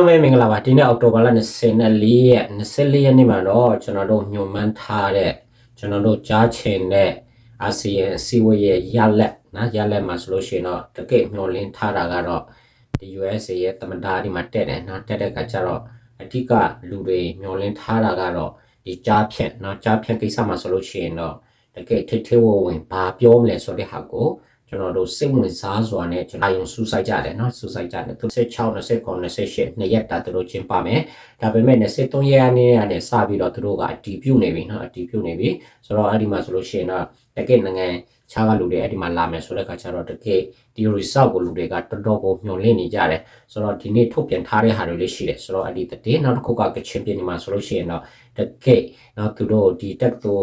အားလုံးပဲမင်္ဂလာပါဒီနေ့အောက်တိုဘာလ24ရက်24ရက်နေ့မှာတော့ကျွန်တော်တို့ညွန်မှန်းထားတဲ့ကျွန်တော်တို့ကြားချင်တဲ့အာဆီယံစီဝေးရဲ့ရလက်နော်ရလက်မှာဆိုလို့ရှိရင်တော့တကယ့်မျှော်လင့်ထားတာကတော့ဒီ USA ရဲ့သမ္မတဒီမှာတက်တယ်နော်တက်တဲ့ကကြတော့အဓိကလူတွေမျှော်လင့်ထားတာကတော့ဒီကြားဖြတ်နော်ကြားဖြတ်ကိစ္စမှာဆိုလို့ရှိရင်တော့တကယ့်ထိထိဝဝင်ဘာပြောမလဲဆိုတဲ့ဟာကို ကျွန်တော်တို့စိတ်ဝင်စားစွာနဲ့ကျွန်တော်အယုံစူးစိုက်ကြတယ်နော်စူးစိုက်ကြတယ်26 29 28နှစ်ရက်တာသူတို့ကျင်းပမယ်ဒါပေမဲ့23ရက်နေ့ကနေစပြီးတော့သူတို့ကအတီးပြုတ်နေပြီနော်အတီးပြုတ်နေပြီဆိုတော့အဲ့ဒီမှာဆိုလို့ရှိရင်တော့တကယ့်နိုင်ငံခြားကလူတွေအဲ့ဒီမှာလာမယ်ဆိုတဲ့အခါကျတော့တကယ်ဒီ result ကိုလူတွေကတော်တော်ကိုမျှော်လင့်နေကြတယ်ဆိုတော့ဒီနေ့ထုတ်ပြန်ထားတဲ့ဟာတွေလေးရှိတယ်ဆိုတော့အဲ့ဒီတည်နောက်တစ်ခုကကချင်ပြည်နယ်မှာဆိုလို့ရှိရင်တော့တကယ်နောက်သူတို့ဒီတက်သူ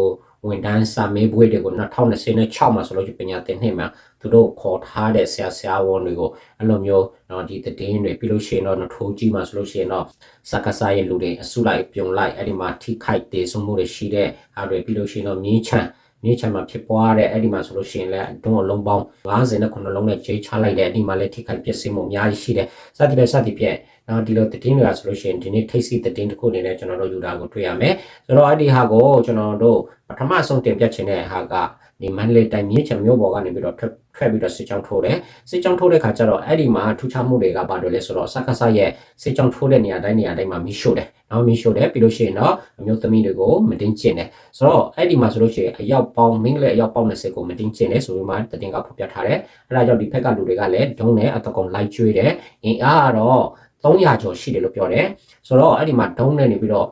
ဝန်တန်းစာမေးပွဲတွေကို2026မှာဆိုလို့ပညာသင်နှစ်မှာသူတို့ခေါ်ထားတဲ့ဆရာဆရာဝန်တွေကိုအဲ့လိုမျိုးတော့ဒီတည်င်းတွေပြီးလို့ရှိရင်တော့ထိုးကြီးမှာဆိုလို့ရှိရင်တော့စကားစားရဲ့လူတွေအစုလိုက်ပြုံလိုက်အဲ့ဒီမှာထိခိုက်တေဆုံးမှုတွေရှိတဲ့အားတွေပြီးလို့ရှိရင်တော့မြင်းချမ်း မြေချမ်းမှာဖြစ်ပွားတဲ့အဲ့ဒီမှာဆိုလို့ရှိရင်လည်းဒုံအလုံးပေါင်း50နဲ့9လုံးနဲ့ဂျိတ်ချလိုက်တဲ့အဲ့ဒီမှာလည်းထိခိုက်ပျက်စီးမှုအများကြီးရှိတယ်စသဖြင့်စသဖြင့်နော်ဒီလိုတည်င်းတွေကဆိုလို့ရှိရင်ဒီနေ့ထိတ်စီတည်င်းတစ်ခုအနေနဲ့ကျွန်တော်တို့ယူတာကိုတွေ့ရမယ်ဆိုတော့အဲ့ဒီဟာကိုကျွန်တော်တို့ပထမဆုံးတင်ပြချင်တဲ့ဟာက ဒီမန္တလေးတိုင်းမြေချမ်းမြို့ပေါ်ကနေပြီးတော့ထွက်ထွက်ပြီးတော့စစ်ကြောင်းထိုးတယ်စစ်ကြောင်းထိုးတဲ့ခါကျတော့အဲ့ဒီမှာထူးခြားမှုတွေကဘာတွေလဲဆိုတော့စက္ကစရဲ့စစ်ကြောင်းထိုးတဲ့နေရာတိုင်းနေရာတိုင်းမှာမီးရှို့တယ်နော်မီးရှို့တယ်ပြီးလို့ရှိရင်တော့အမျိုးသမီးတွေကိုမတင်ကျင်တယ်ဆိုတော့အဲ့ဒီမှာဆိုလို့ရှိရင်အယောက်ပေါင်းမင်းကလေးအယောက်ပေါင်း20ကိုမတင်ကျင်တယ်ဆိုပြီးမှတတင်ကဖော်ပြထားတယ်အဲ့ဒါကြောင့်ဒီဖက်ကလူတွေကလည်းဒုံးနဲ့အတကုံလိုက်ကျွေးတယ်အင်အားကတော့300ကျော်ရှိတယ်လို့ပြောတယ်ဆိုတော့အဲ့ဒီမှာဒုံးနဲ့နေပြီးတော့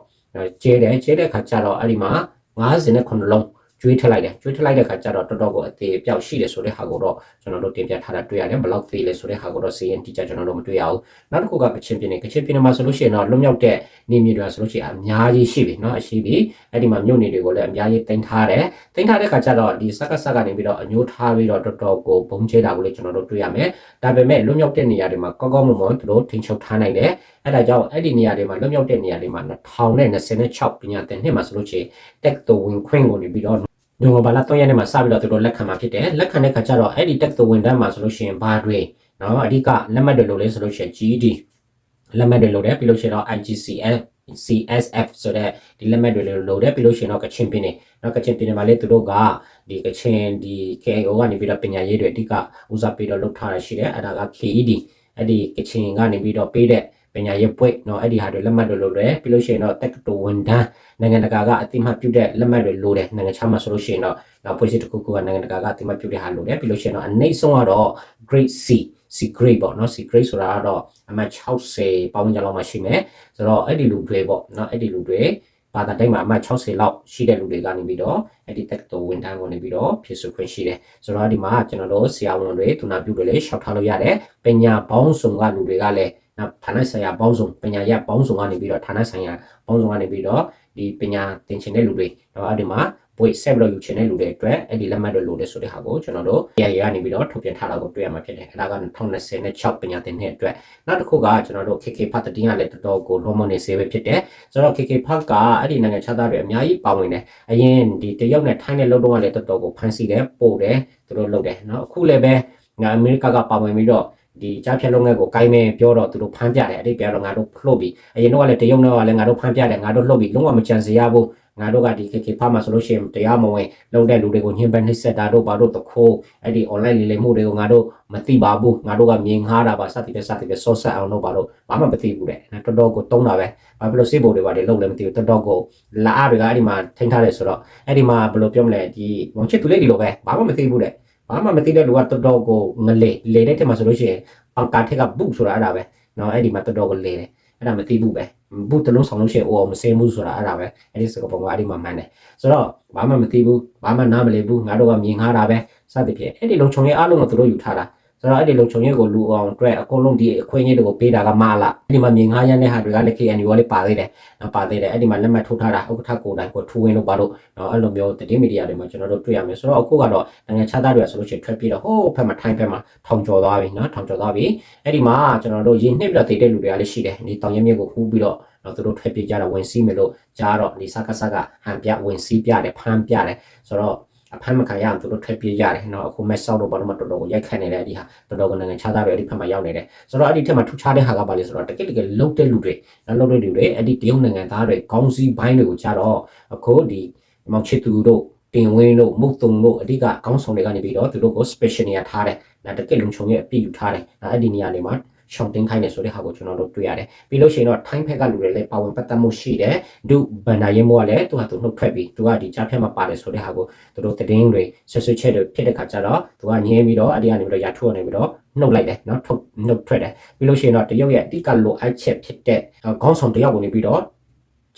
ကျဲတယ်ကျဲတဲ့ခါကျတော့အဲ့ဒီမှာ59လုံး ကျွေးထလိုက်တယ်ကျွေးထလိုက်တဲ့ခါကျတော့တော်တော်ကိုအသေးအပြောက်ရှိတယ်ဆိုတဲ့ဟာကိုတော့ကျွန်တော်တို့တင်ပြထားတာတွေ့ရတယ်ဘယ်လောက်သေးလဲဆိုတဲ့ဟာကိုတော့စီရင်တိကျကျွန်တော်တို့မတွေ့ရဘူးနောက်တစ်ခုကကချင်ပြည်နယ်ကချင်ပြည်နယ်မှာဆိုလို့ရှိရင်တော့လွတ်မြောက်တဲ့နေမြေတွေဆိုလို့ရှိရင်အများကြီးရှိပြီเนาะအရှိပြီအဲ့ဒီမှာမြို့နယ်တွေကိုလည်းအများကြီးတင်ထားတယ်တင်ထားတဲ့ခါကျတော့ဒီစက်ကစက်ကနေပြီးတော့အညိုးထားပြီးတော့တော်တော်ကိုဘုံချဲတာကိုလည်းကျွန်တော်တို့တွေ့ရမယ်ဒါပေမဲ့လွတ်မြောက်တဲ့နေရာတွေမှာကောင်းကောင်းမွန်မွန်သူတို့ထိန်းချုပ်ထားနိုင်တယ်အဲ့ဒါကြောင့်အဲ့ဒီနေရာတွေမှာလွတ်မြောက်တဲ့နေရာတွေမှာ2026ပညာသင်နှစ်မှာဆိုလို့ရှိရင်တက်တော်ဝင်ခွင့်ကိုနေပြီးတော့ ညောဘာလာ3ရက်နေ့မှာစပြီးတော့သူတို့လက်ခံမှာဖြစ်တယ်လက်ခံတဲ့ခါကျတော့အဲ့ဒီတက်တော်ဝင်တန်းမှာဆိုလို့ရှိရင်ဘာတွေနော်အဓိကလက်မှတ်တွေလို့လဲဆိုလို့ရှိရင် GED လက်မှတ်တွေလို့တယ်ပြီးလို့ရှိရင်တော့ IGCF CSF ဆိုတဲ့ဒီလက်မှတ်တွေလို့လို့တယ်ပြီးလို့ရှိရင်တော့ကချင်ပြည်နယ်နော်ကချင်ပြည်နယ်မှာလေသူတို့ကဒီကချင်ဒီ KAO ကနေပြီးတော့ပညာရေးတွေအဓိကဦးစားပေးတော့လုပ်ထားရရှိတယ်အဲ့ဒါက KED အဲ့ဒီကချင်ကနေပြီးတော့ပေးတဲ့ ပညာရေးပွဲเนาะအဲ့ဒီဟာတွေလက်မှတ်တွေလိုတယ်ပြီးလို့ရှိရင်တော့တက္ကသိုလ်ဝန်ထမ်းနိုင်ငံတကာကအတိမတ်ပြုတဲ့လက်မှတ်တွေလိုတယ်နိုင်ငံခြားမှာဆိုလို့ရှိရင်တော့နောက်ဖွဲ့စည်းတစ်ခုခုကနိုင်ငံတကာကအတိမတ်ပြုတဲ့ဟာလိုတယ်ပြီးလို့ရှိရင်တော့အနိမ့်ဆုံးကတော့ grade C C grade ပေါ့เนาะ C grade ဆိုတာကတော့အမှတ်60ပေါင်းကြလောက်မှရှိမယ်ဆိုတော့အဲ့ဒီလူတွေပေါ့เนาะအဲ့ဒီလူတွေဘာသာတိုင်းမှာအမှတ်60လောက်ရှိတဲ့လူတွေကနေပြီးတော့အဲ့ဒီတက္ကသိုလ်ဝန်ထမ်းကနေပြီးတော့ဖြစ်စုခွင့်ရှိတယ်ဆိုတော့ဒီမှာကျွန်တော်တို့ဆရာဝန်တွေသူနာပြုတွေလည်းရှောက်ထားလို့ရတယ်ပညာပေါင်းစုံကလူတွေကလည်း နောက်ဌာနဆိုင်ရာပေါင်းစုံပညာရပေါင်းစုံကနေပြီးတော့ဌာနဆိုင်ရာပေါင်းစုံကနေပြီးတော့ဒီပညာသင်ချင်တဲ့လူတွေတော့အဲ့ဒီမှာဘွေဆက်ပြီးတော့ယူချင်တဲ့လူတွေအတွက်အဲ့ဒီလက်မှတ်တွေလိုတယ်ဆိုတဲ့ဟာကိုကျွန်တော်တို့ AI ကနေပြီးတော့ထုတ်ပြန်ထားတာကိုတွေ့ရမှာဖြစ်တယ်။အဲ့ဒါက2026ပညာသင်နှစ်အတွက်နောက်တစ်ခုကကျွန်တော်တို့ KK Path တင်ရလဲတော်တော်ကိုလုံးမနေစေပဲဖြစ်တယ်။ဆိုတော့ KK Path ကအဲ့ဒီနိုင်ငံခြားသားတွေအများကြီးပါဝင်တယ်။အရင်ဒီတရုတ်နဲ့ထိုင်းနဲ့လောက်တော့ကလည်းတော်တော်ကိုဖန်ဆီးတယ်ပို့တယ်သူတို့လုပ်တယ်။နောက်အခုလည်းပဲငါအမေရိကကပါဝင်ပြီးတော့ ဒီကြားဖြတ်လုပ်ငန်းကိုကိုင်းမဲပြောတော့သူတို့ဖမ်းပြတယ်အဲ့ဒီပြောတော့ငါတို့လှုပ်ပြီးအရင်တော့ကလည်းတရုတ်နဲ့ကလည်းငါတို့ဖမ်းပြတယ်ငါတို့လှုပ်ပြီးလုံးဝမကြံစရဘူးငါတို့ကဒီ KK ဖားမှာဆိုလို့ရှိရင်တရားမဝင်လုပ်တဲ့လူတွေကိုညှဉ်းပန်းနှိပ်စက်တာတို့ဘာတို့တခိုးအဲ့ဒီ online လေးလေးမှုတွေကိုငါတို့မသိပါဘူးငါတို့ကမြင်ငားတာပါစသည်ပဲစသည်ပဲဆော့ဆက်အောင်လုပ်ပါတော့ဘာမှမသိဘူးတဲ့တော်တော်ကိုတုံးတာပဲဘာဖြစ်လို့စေဘိုတွေပါလေလုပ်လည်းမသိဘူးတော်တော်ကိုလာအားတွေကအဲ့ဒီမှာထိန်းထားတယ်ဆိုတော့အဲ့ဒီမှာဘယ်လိုပြောမလဲဒီမောင်ချစ်သူလေးဒီလိုပဲဘာမှမသိဘူးတဲ့ ဘာမှမသိတဲ့လူကတော်တော်ကိုငလေလေတဲ့ထက်မှာဆိုလို့ရှိရင်အောင်ကာထက်ကဘုဆိုတာအဲ့ဒါပဲနော်အဲ့ဒီမှာတော်တော်ကိုလေတယ်အဲ့ဒါမသိဘူးပဲဘုတလုံးဆောင်လို့ရှိရင်အိုအောင်မစင်းဘူးဆိုတာအဲ့ဒါပဲအဲ့ဒီစကပုံကအဲ့ဒီမှာမှန်တယ်ဆိုတော့ဘာမှမသိဘူးဘာမှနားမလည်ဘူးငါတို့ကမြင်ငါတာပဲစသဖြင့်အဲ့ဒီလုံချုံရဲ့အားလုံးကိုသူတို့ယူထားတာ ဆိုတော့အဲ့ဒီလုံခြုံရေးကိုလူအောင်အတွက်အကုန်လုံးဒီအခွင့်အရေးတွေကိုပေးတာကမလားအဲ့ဒီမှာမြင်ငားရတဲ့ဟာတွေကလည်း KNU ကလည်းပါသေးတယ်နော်ပါသေးတယ်အဲ့ဒီမှာလက်မှတ်ထိုးထားတာဥက္ကဋ္ဌကိုယ်တိုင်ကိုထူဝင်လို့ပါတော့နော်အဲ့လိုမျိုးတတိမီဒီယာတွေမှာကျွန်တော်တို့တွေ့ရမယ်ဆိုတော့အခုကတော့နိုင်ငံခြားသားတွေကဆိုလို့ရှိရင်ထွက်ပြေးတော့ဟိုးဖက်မှာထိုင်းဖက်မှာထောင်ကျော်သွားပြီနော်ထောင်ကျော်သွားပြီအဲ့ဒီမှာကျွန်တော်တို့ရင်းနှိပ်ပြီးတော့တည်တဲ့လူတွေကလည်းရှိတယ်ဒီတောင်ရမြစ်ကိုဟူးပြီးတော့တော့သူတို့ထွက်ပြေးကြတာဝင်စီးမယ်လို့ကြားတော့ဒီစကားစကားဟန်ပြဝင်စီးပြတယ်ဖမ်းပြတယ်ဆိုတော့ အဖမ်းမခံရအောင်သူတို့ထွက်ပြေးရတယ်နော်အခု match ဆောက်တော့ဘာလို့မတော်တော်ကိုရိုက်ခတ်နေတယ်ဒီဟာတော်တော်ကနိုင်ငံခြားသားတွေအဲ့ဒီဖက်မှာရောက်နေတယ်ဆိုတော့အဲ့ဒီထက်မှာထူခြားတဲ့ဟာကဘာလဲဆိုတော့တကယ်တကယ်လုတ်တဲ့လူတွေနော်လုတ်တဲ့လူတွေအဲ့ဒီတရုတ်နိုင်ငံသားတွေခေါင်းစည်းပိုင်းတွေကိုခြားတော့အခုဒီမောင်ချစ်သူတို့တင်ဝင်းတို့မုတ်တုံတို့အဓိကခေါင်းဆောင်တွေကနေပြီးတော့သူတို့ကို special နေရာထားတယ်နော်တကယ်လုံခြုံရဲ့အပြည့်ယူထားတယ်နော်အဲ့ဒီနေရာတွေမှာ ရှောင်တင်းခိုင်းတယ်ဆိုတဲ့ဟာကိုကျွန်တော်တို့တွေ့ရတယ်ပြီးလို့ရှိရင်တော့ time ဖက်ကလူတွေလည်းပါဝင်ပတ်သက်မှုရှိတယ်ဒုဘန်ဒါရင်မိုးကလည်းသူကသူနှုတ်ထွက်ပြီးသူကဒီကြားဖြတ်မှာပါတယ်ဆိုတဲ့ဟာကိုသူတို့သတင်းတွေဆွဆွချက်တွေဖြစ်တဲ့ခါကျတော့သူကငြင်းပြီးတော့အဲ့ဒီကနေပြီးတော့ရထုတ်နေပြီးတော့နှုတ်လိုက်တယ်နော်ထုတ်နှုတ်ထွက်တယ်ပြီးလို့ရှိရင်တော့တရုတ်ရဲ့အတိကလိုအပ်ချက်ဖြစ်တဲ့ခေါင်းဆောင်တယောက်ကိုနေပြီးတော့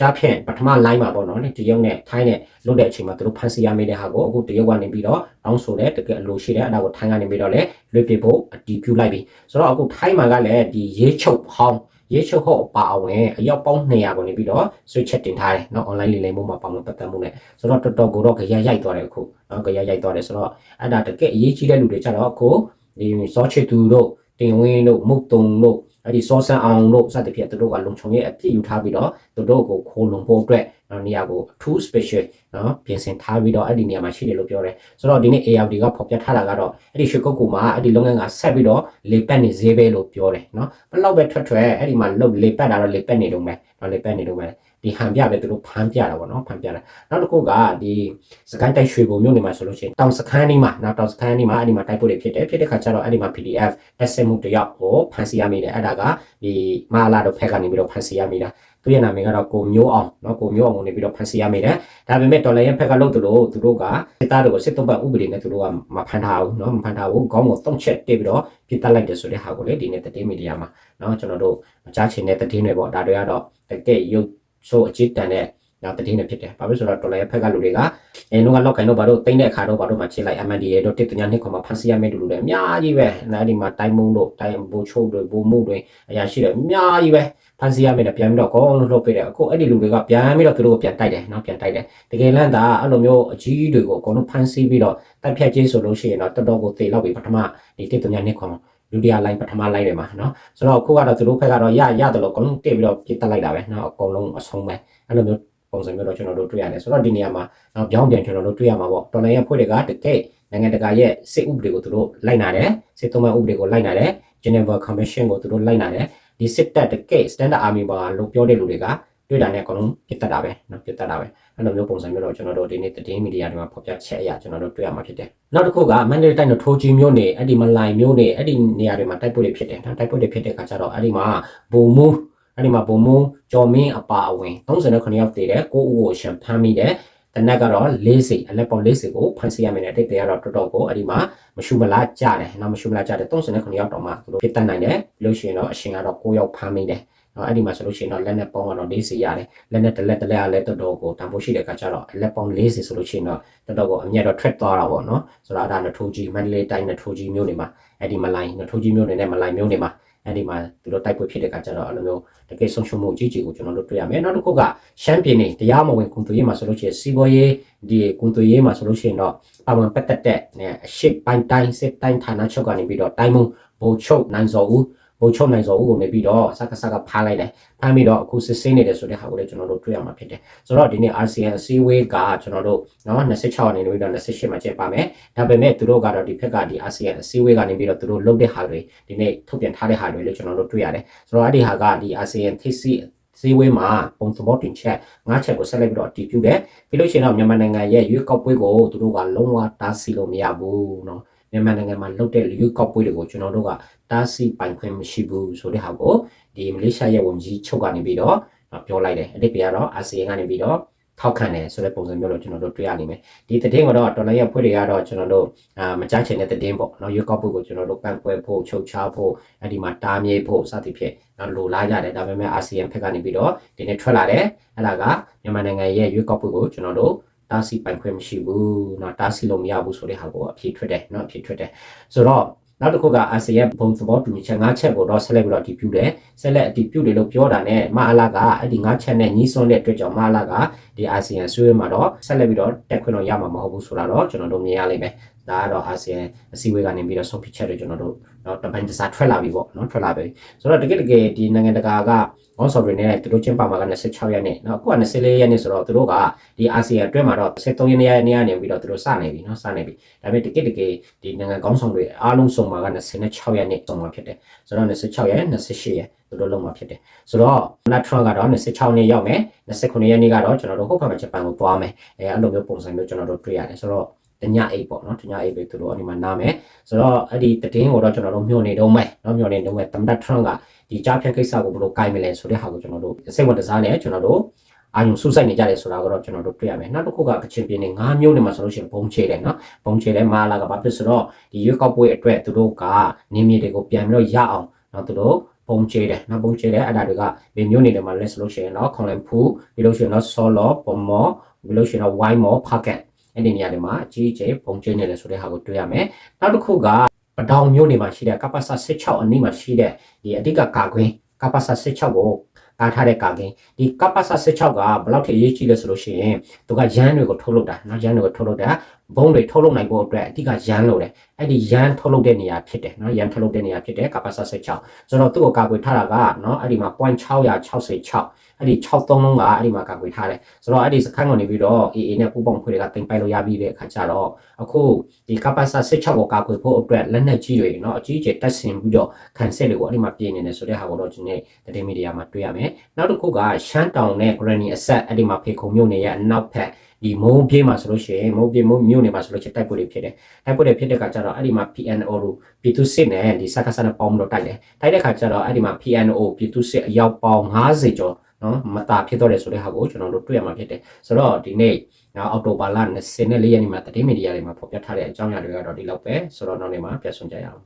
ကြားဖြင့်ပထမ line မှာပေါ့နော်တရုတ်နဲ့ထိုင်းနဲ့လွတ်တဲ့အချိန်မှာသူတို့ဖန်စီရမိတဲ့ဟာကိုအခုတရုတ်ကနေပြီးတော့တောင်းဆိုတဲ့တကယ်အလိုရှိတဲ့အဲ့ဒါကိုထိုင်းကနေပြီးတော့လည်းလွတ်ပြဖို့အတီးပြုလိုက်ပြီဆိုတော့အခုထိုင်းမှာကလည်းဒီရေးချုပ်ဟောင်းရေးချုပ်ဟော့ပါအဝင်အရောက်ပေါင်း200ကိုနေပြီးတော့ switch ချက်တင်ထားတယ်เนาะ online လေးလိမ်မှုမှာပေါင်းပတ်သက်မှုနဲ့ဆိုတော့တော်တော်ကိုတော့ကြရရိုက်သွားတယ်အခုเนาะကြရရိုက်သွားတယ်ဆိုတော့အဲ့ဒါတကယ်အရေးကြီးတဲ့လူတွေကြတော့အခုဒီစောချေသူတို့တင်ဝင်းတို့မုတ်တုံတို့ အဲ့ဒီစောဆန်းအောင်တို့စသဖြင့်သူတို့ကလုံခြုံရေးအပြည့်ယူထားပြီးတော့သူတို့ကိုခိုးလုံဖို့အတွက်နော်နေရာကိုအထူး special နော်ပြင်ဆင်ထားပြီးတော့အဲ့ဒီနေရာမှာရှိတယ်လို့ပြောတယ်ဆိုတော့ဒီနေ့ ARD ကဖော်ပြထားတာကတော့အဲ့ဒီရွှေကုတ်ကူမှာအဲ့ဒီလုပ်ငန်းကဆက်ပြီးတော့လေပတ်နေဈေးပဲလို့ပြောတယ်နော်ဘယ်လောက်ပဲထွက်ထွက်အဲ့ဒီမှာလုတ်လေပတ်တာတော့လေပတ်နေတော့မယ်နော်လေပတ်နေတော့မယ် ဒီဟန်ပြပဲသူတို့ဖမ်းပြတာပေါ့နော်ဖမ်းပြတာနောက်တစ်ခုကဒီစကိုင်းတိုက်ရွှေဘုံမြို့နေမှာဆိုလို့ရှိရင်တောင်စခန်းនេះမှာနောက်တောင်စခန်းនេះမှာအဲ့ဒီမှာတိုက်ပွဲတွေဖြစ်တယ်ဖြစ်တဲ့ခါကျတော့အဲ့ဒီမှာ PDF တက်ဆက်မှုတယောက်ကိုဖမ်းဆီးရမိတယ်အဲ့ဒါကဒီမဟာလာတို့ဖက်ကနေပြီးတော့ဖမ်းဆီးရမိတာသူရဲ့နာမည်ကတော့ကိုမျိုးအောင်เนาะကိုမျိုးအောင်ကိုနေပြီးတော့ဖမ်းဆီးရမိတယ်ဒါပေမဲ့တော်လည်းရဲ့ဖက်ကလို့သူတို့သူတို့ကစစ်သားတွေကိုစစ်တုံးပတ်ဥပဒေနဲ့သူတို့ကမဖမ်းထားဘူးเนาะမဖမ်းထားဘူးခေါင်းကိုတုံးချက်တက်ပြီးတော့ပြစ်တက်လိုက်တယ်ဆိုတဲ့ဟာကိုလေဒီနေ့တတိမီဒီယာမှာเนาะကျွန်တော်တို့ကြားချင်တဲ့တတိတွေပေါ့ဒါတွေကတော့တကယ်ရုပ် ဆိုအကြည့်တန်တဲ့နောက်တတိနဲ့ဖြစ်တယ်။ဘာဖြစ်ဆိုတော့တော်လည်းဖက်ကလူတွေကအဲနှုတ်ကလောက်ကိုင်းတော့ဘာလို့တိမ့်တဲ့အခါတော့ဘာလို့မှချိလိုက် MNDA တို့တစ်တညာနှစ်ခွန်မှာဖန်စီရမယ့်လူတွေအများကြီးပဲ။အဲဒီမှာတိုင်းမုံတို့တိုင်းဘူချိုးတွေဘူမှုတွေအရာရှိတယ်အများကြီးပဲဖန်စီရမယ့်ပြန်ပြီးတော့ကောင်းလို့လုပ်ပေးတယ်။အခုအဲ့ဒီလူတွေကပြန်ပြီးတော့သူတို့ကိုပြန်တိုက်တယ်နော်ပြန်တိုက်တယ်။တကယ်လန့်တာအဲ့လိုမျိုးအကြီးတွေကိုအကုန်လုံးဖန်စီပြီးတော့တက်ဖြတ်ချင်းဆိုလို့ရှိရင်တော့တော်တော်ကိုသေလောက်ပြီးပထမဒီတစ်တညာနှစ်ခွန်မှာ ဒုတိယ line ပထမ line တွေမှာနော်ဆိုတော့အခုကတော့သူတို့ဘက်ကတော့ရရတယ်လို့အကုန်လုံးတက်ပြီးတော့ပြစ်တက်လိုက်တာပဲနော်အကုန်လုံးအဆုံးပဲအဲ့လိုမျိုးပုံစံမျိုးတော့ကျွန်တော်တို့တွေ့ရတယ်ဆိုတော့ဒီနေရာမှာတော့ပြောင်းပြန်ကျွန်တော်တို့တွေ့ရမှာပေါ့တော်လိုင်းရဲ့ဖွဲ့တွေကတကယ်နိုင်ငံတကာရဲ့စစ်ဥပဒေကိုသူတို့လိုက်နာတယ်စစ်သုံးမဥပဒေကိုလိုက်နာတယ် Geneva Convention ကိုသူတို့လိုက်နာတယ်ဒီစစ်တပ်တကယ် standard army ပါလို့ပြောတဲ့လူတွေက တွေ့တာနဲ့အကုန်လုံးပြတ်တက်တာပဲနော်ပြတ်တက်တာပဲအဲ့လိုမျိုးပုံစံမျိုးတော့ကျွန်တော်တို့ဒီနေ့သတင်းမီဒီယာတွေမှာဖော်ပြချက်အရာကျွန်တော်တို့တွေ့ရမှာဖြစ်တယ်နောက်တစ်ခုကမန္တလေးတိုင်းတို့ထိုးကြီးမျိုးနေအဲ့ဒီမလိုင်မျိုးနေအဲ့ဒီနေရာတွေမှာတိုက်ပွဲတွေဖြစ်တယ်ဒါတိုက်ပွဲတွေဖြစ်တဲ့အခါကျတော့အဲ့ဒီမှာဘုံမူးအဲ့ဒီမှာဘုံမူးကျော်မင်းအပါအဝင်39ယောက်တည်တယ်ကိုဦးကိုရှမ်ဖမ်းမိတယ်တနက်ကတော့40အလက်ပေါ40ကိုဖန်ဆီးရမယ်နဲ့တိတ်တရားတော့တော်တော်ကိုအဲ့ဒီမှာမရှုမလားကြတယ်နော်မရှုမလားကြတယ်39ယောက်တော့မှသူတို့ဖြစ်တတ်နိုင်တယ်လို့ရှိရင်တော့အရှင်ကတော့9ယောက်ဖမ်းမိတယ် နော်အဲ့ဒီမှာဆိုလို့ရှိရင်တော့လက်နဲ့ပေါင်းကတော့40ရတယ်လက်နဲ့တစ်လက်တစ်လက်ကလည်းတော်တော်ကိုတန်ဖိုးရှိတဲ့အခါကျတော့လက်ပေါင်း40ဆိုလို့ရှိရင်တော့တော်တော်ကိုအမြတ်တော့ track သွားတာပေါ့နော်ဆိုတော့အဲ့ဒါနဲ့ထိုးကြီးမန္တလေးတိုင်းနဲ့ထိုးကြီးမြို့နေမှာအဲ့ဒီမလိုင်းနဲ့ထိုးကြီးမြို့နေနဲ့မလိုင်းမြို့နေမှာအဲ့ဒီမှာသူတို့တိုက်ပွဲဖြစ်တဲ့အခါကျတော့အဲ့လိုမျိုးတကယ်ဆုံးရှုံးမှုကြီးကြီးကိုကျွန်တော်တို့တွေ့ရမယ်နောက်တစ်ခုကရှမ်းပြည်နယ်တရားမဝင်ကွန်တိုရေးမှာဆိုလို့ရှိရင်စီးပွားရေးဒီကွန်တိုရေးမှာဆိုလို့ရှိရင်တော့ပါဝင်ပတ်သက်တဲ့နဲ့အရှိပိုင်းတိုင်းစစ်တိုင်းဌာနချုပ်ကနေပြီးတော့တိုင်းမုံဘိုလ်ချုပ်နိုင်စော်ဦး ဘိုလ်ချုပ်နိုင်စော်ဦးကိုနေပြီးတော့စကစကဖားလိုက်တယ်ဖမ်းပြီးတော့အခုစစ်ဆေးနေတယ်ဆိုတဲ့ဟာကိုလည်းကျွန်တော်တို့တွေ့ရမှာဖြစ်တယ်ဆိုတော့ဒီနေ့ RCN အစည်းအဝေးကကျွန်တော်တို့နော်26အနေနဲ့ပြီးတော့28မှာကျင်းပမယ်ဒါပေမဲ့သူတို့ကတော့ဒီဖက်ကဒီ RCN အစည်းအဝေးကနေပြီးတော့သူတို့လုပ်တဲ့ဟာတွေဒီနေ့ထုတ်ပြန်ထားတဲ့ဟာတွေလည်းကျွန်တော်တို့တွေ့ရတယ်ဆိုတော့အဲ့ဒီဟာကဒီ RCN ထိစီစည်းဝေးမှာပုံသဘောတင်ချက်ငါးချက်ကိုဆက်လက်ပြီးတော့အတည်ပြုတယ်ပြီးလို့ရှိရင်တော့မြန်မာနိုင်ငံရဲ့ရွေးကောက်ပွဲကိုသူတို့ကလုံးဝတားဆီးလို့မရဘူးเนาะ မြန်မာနိုင်ငံမှာလုပ်တဲ့ရွေးကောက်ပွဲတွေကိုကျွန်တော်တို့ကတားဆီးပိုင်ခွင့်မရှိဘူးဆိုတဲ့ဟာကိုဒီမလေးရှားရဲ့ဝန်ကြီးချုပ်ကနေပြီးတော့ပြောလိုက်တယ်အဲ့ဒီပြကတော့ ASEAN ကနေပြီးတော့ထောက်ခံတယ်ဆိုတဲ့ပုံစံမျိုးလို့ကျွန်တော်တို့တွေ့ရနိုင်မယ်ဒီတည်င်းကတော့တော်လိုင်းရဲ့ဖွဲ့တွေကတော့ကျွန်တော်တို့အာမကြချင်တဲ့တည်င်းပေါ့နော်ရွေးကောက်ပွဲကိုကျွန်တော်တို့ပန့်ပွဲဖို့ချုပ်ချဖို့အဲ့ဒီမှာတားမြေးဖို့စသဖြင့်နော်လိုလားရတယ်ဒါပေမဲ့ ASEAN ဖက်ကနေပြီးတော့ဒီနေ့ထွက်လာတယ်အဲ့ဒါကမြန်မာနိုင်ငံရဲ့ရွေးကောက်ပွဲကိုကျွန်တော်တို့ တားဆီးပိုင်ခွင့်မရှိဘူးเนาะတားဆီးလို့မရဘူးဆိုတဲ့ဟာကိုအဖြေထွက်တယ်เนาะအဖြေထွက်တယ်ဆိုတော့နောက်တစ်ခုကအာဆီယံဘုံသဘောတူညီချက်၅ချက်ကိုတော့ဆက်လက်ပြီးတော့အတည်ပြုတယ်ဆက်လက်အတည်ပြုတယ်လို့ပြောတာနဲ့မဟာလာကအဲ့ဒီ၅ချက်နဲ့ညီးစွန်းတဲ့အတွက်ကြောင့်မဟာလာကဒီအာဆီယံဆွေးနွေးမှာတော့ဆက်လက်ပြီးတော့တက်ခွင့်တော့ရမှာမဟုတ်ဘူးဆိုတာတော့ကျွန်တော်တို့မြင်ရလိမ့်မယ် ဒါကတော့အာဆီယံအစည်းအဝေးကနေပြီးတော့ဆုံးဖြတ်ချက်တွေကျွန်တော်တို့เนาะတပိုင်းတစားထွက်လာပြီပေါ့เนาะထွက်လာပြီဆိုတော့တကယ်တကယ်ဒီနိုင်ငံတကာကဘောဆော်ရီနဲ့သူတို့ချင်းပါမှာက26ရက်နေ့เนาะအခုက24ရက်နေ့ဆိုတော့သူတို့ကဒီအာဆီယံအတွင်းမှာတော့73ရက်နေ့ရက်နေ့ကနေပြီးတော့သူတို့စနေပြီเนาะစနေပြီဒါပေမဲ့တကယ်တကယ်ဒီနိုင်ငံကောင်းဆောင်တွေအားလုံးစုံမှာက26ရက်နေ့စုံမှာဖြစ်တယ်ဆိုတော့26ရက်28ရက်သူတို့လုံးမှာဖြစ်တယ်ဆိုတော့နတ်ထရန့်ကတော့26နေ့ရောက်မယ်29ရက်နေ့ကတော့ကျွန်တော်တို့ဟုတ်ကဲ့မှာဂျပန်ကိုသွားမယ်အဲအဲ့လိုမျိုးပုံစံမျိုးကျွန်တော်တို့တွေ့ရတယ်ဆိုတော့ တညအိတ်ပေါ့နော်တညအိတ်ပဲသူတို့အဒီမှာနားမယ်ဆိုတော့အဲ့ဒီတည်င်းကိုတော့ကျွန်တော်တို့မျှော်နေတော့မယ်နော်မျှော်နေတော့မယ်တမန်ထရန့်ကဒီကြားဖြတ်ကိစ္စကိုဘယ်လိုကိုင်မလဲဆိုတဲ့ဟာကိုကျွန်တော်တို့စိတ်ဝင်စားနေကျွန်တော်တို့အာယုံစုစိုက်နေကြတယ်ဆိုတာကတော့ကျွန်တော်တို့တွေ့ရမယ်နောက်တစ်ခုကကချင်ပြည်နယ်၅မျိုးနေမှာဆိုလို့ရှိရင်ဘုံချေတယ်နော်ဘုံချေတယ်မာလာကဘာဖြစ်ဆိုတော့ဒီရွက်ကောက်ပွဲအတွက်သူတို့ကနေမြေတွေကိုပြန်ပြီးတော့ရအောင်နော်သူတို့ပုံချေတယ်နော်ပုံချေတယ်အဲ့ဒါတွေကဒီမျိုးနေတယ်မှာလဲဆိုလို့ရှိရင်တော့ခွန်လန်ဖူပြီးလို့ရှိရင်တော့ဆောလောပုံမောပြီးလို့ရှိရင်တော့ဝိုင်းမောဖကက် အဲ့ဒီနေရာတွေမှာအကြီးအကျယ်ပုံချေနေတယ်ဆိုတဲ့ဟာကိုတွေ့ရမယ်နောက်တစ်ခုကပတောင်မျိုးနေမှာရှိတဲ့ကပ္ပဆ16အနီးမှာရှိတဲ့ဒီအဓိကကာကွင်းကပ္ပဆ16ကိုကားထားတဲ့ကာကင်းဒီကပ္ပဆ16ကဘယ်လောက်ထိအရေးကြီးလဲဆိုလို့ရှိရင်သူကရန်တွေကိုထုတ်လုပ်တာနော်ရန်တွေကိုထုတ်လုပ်တာ ဘုံတွေထုတ်လုပ်နိုင်ဖို့အတွက်အဓိကရန်လို့တယ်အဲ့ဒီရန်ထုတ်လုပ်တဲ့နေရာဖြစ်တယ်နော်ရန်ထုတ်လုပ်တဲ့နေရာဖြစ်တယ်ကပ္ပဆ16ဆိုတော့သူ့ကိုကာကွယ်ထားတာကနော်အဲ့ဒီမှာ .666 အဲ့ဒီ63လုံးကအဲ့ဒီမှာကာကွယ်ထားတယ်ဆိုတော့အဲ့ဒီစခန်းကနေပြီးတော့ AA နဲ့ပူးပေါင်းဖွဲ့တွေကတင်ပိုက်လို့ရပြီးတဲ့အခါကျတော့အခုဒီကပ္ပဆ16ကိုကာကွယ်ဖို့အတွက်လက်နက်ကြီးတွေနော်အကြီးအကျယ်တက်ဆင်ပြီးတော့ခံစစ်တွေကိုအဲ့ဒီမှာပြင်နေတယ်ဆိုတဲ့ဟာကိုတော့ဒီနေ့တတိမီဒီယာမှာတွေ့ရမယ်နောက်တစ်ခုကရှမ်းတောင်နဲ့ Granny အဆက်အဲ့ဒီမှာဖေခုံမြို့နယ်ရဲ့အနောက်ဖက် ဒီမုံပြေးမှာဆိုလို့ရှိရင်မုံပြေးမုံမြို့နယ်မှာဆိုလို့ရှိရင်တိုက်ပွဲတွေဖြစ်တယ်တိုက်ပွဲတွေဖြစ်တဲ့အခါကျတော့အဲ့ဒီမှာ PNO လို့ပြည်သူစစ်နဲ့ဒီစကားစနဲ့ပေါင်းပြီးတော့တိုက်တယ်တိုက်တဲ့အခါကျတော့အဲ့ဒီမှာ PNO ပြည်သူစစ်အယောက်ပေါင်း90ကျော်နော်မတာဖြစ်တော့တယ်ဆိုတဲ့ဟာကိုကျွန်တော်တို့တွေ့ရမှာဖြစ်တယ်ဆိုတော့ဒီနေ့အောက်တိုဘာလ24ရက်နေ့မှာတတိမီဒီယာတွေမှာဖော်ပြထားတဲ့အကြောင်းအရာတွေကတော့ဒီလောက်ပဲဆိုတော့နောက်နေ့မှာပြန်ဆွန်ကြရအောင်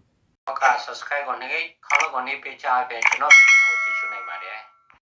ဟုတ်ကဲ့ subscribe ကိုနေခေါင်းကိုနေပေးချပေးကျွန်တော်ဗီဒီယို